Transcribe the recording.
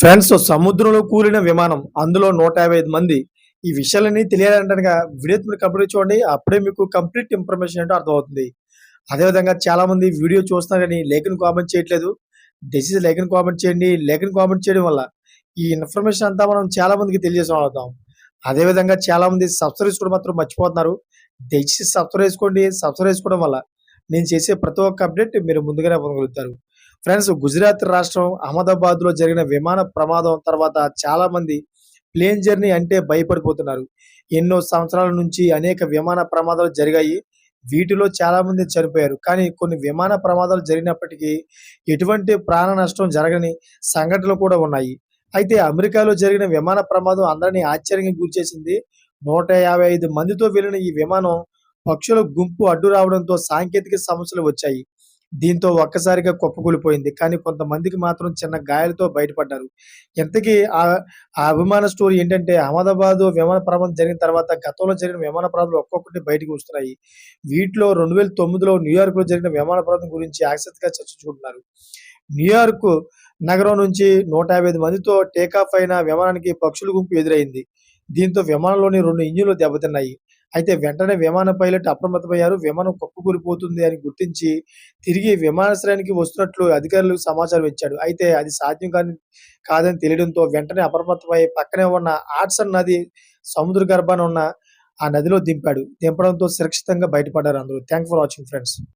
Friends సముద్రంలో కూలిన విమానం అందులో నూట యాభై ఐదు మంది. ఈ విషయాలన్నీ తెలియాలంటే వీడియో మీరు కంప్లీట్ చూడండి. అప్పుడే మీకు కంప్లీట్ ఇన్ఫర్మేషన్ ఏంటో అర్థమవుతుంది. అదేవిధంగా చాలా మంది వీడియో చూస్తున్నారు కానీ లేఖను కామెంట్ చేయట్లేదు. దయచేసి లేఖను కామెంట్ చేయండి. లేఖను కామెంట్ చేయడం వల్ల ఈ ఇన్ఫర్మేషన్ అంతా మనం చాలా మందికి తెలియజేసిన అవుతాం అదేవిధంగా చాలా మంది సబ్స్క్రైబ్ చేసుకోవడం మాత్రం మర్చిపోతున్నారు. దయచేసి సబ్స్క్రైబ్ చేసుకోండి. సబ్స్క్రైబ్ చేసుకోవడం వల్ల నేను చేసే ప్రతి ఒక్క అప్డేట్ మీరు ముందుగానే పొందగలుగుతారు. ఫ్రెండ్స్ గుజరాత్ రాష్ట్రం అహ్మదాబాద్లో జరిగిన విమాన ప్రమాదం తర్వాత చాలా మంది ప్లేన్ జర్నీ అంటే భయపడిపోతున్నారు. ఎన్నో సంవత్సరాల నుంచి అనేక విమాన ప్రమాదాలు జరిగాయి. వీటిలో చాలా మంది చనిపోయారు. కానీ కొన్ని విమాన ప్రమాదాలు జరిగినప్పటికీ ఎటువంటి ప్రాణ నష్టం జరగని సంఘటనలు కూడా ఉన్నాయి. అయితే అమెరికాలో జరిగిన విమాన ప్రమాదం అందరినీ ఆశ్చర్యంగా గురిచేసింది. నూట యాభై ఐదు మందితో వెళ్ళిన ఈ విమానం పక్షుల గుంపు అడ్డు రావడంతో సాంకేతిక సమస్యలు వచ్చాయి. దీంతో ఒక్కసారిగా కుప్పకూలిపోయింది. కానీ కొంతమందికి మాత్రం చిన్న గాయాలతో బయటపడ్డారు. ఇంతకీ ఆ ఆ విమాన స్టోరీ ఏంటంటే అహ్మదాబాద్ విమాన ప్రమాదం జరిగిన తర్వాత గతంలో జరిగిన విమాన ప్రమాదాలు ఒక్కొక్కటి బయటకు వస్తున్నాయి. వీటిలో రెండు వేల తొమ్మిదిలో న్యూయార్క్లో జరిగిన విమాన ప్రమాదం గురించి ఆసక్తిగా చర్చించుకుంటున్నారు. న్యూయార్క్ నగరం నుంచి నూట యాభై ఐదు మందితో టేకాఫ్ అయిన విమానానికి పక్షుల గుంపు ఎదురైంది. దీంతో విమానంలోని రెండు ఇంజిన్లు దెబ్బతిన్నాయి. అయితే వెంటనే విమాన పైలట్ అప్రమత్తమయ్యారు. విమానం కుప్పకూలిపోతుంది అని గుర్తించి తిరిగి విమానాశ్రయానికి వస్తున్నట్లు అధికారులకు సమాచారం ఇచ్చాడు. అయితే అది సాధ్యం కాని కాదని తెలియడంతో వెంటనే అప్రమత్తమై పక్కనే ఉన్న ఆట్సన్ నది సముద్ర గర్భాన ఉన్న ఆ నదిలో దింపాడు. దింపడంతో సురక్షితంగా బయటపడ్డారు అందరూ. Thank for watching friends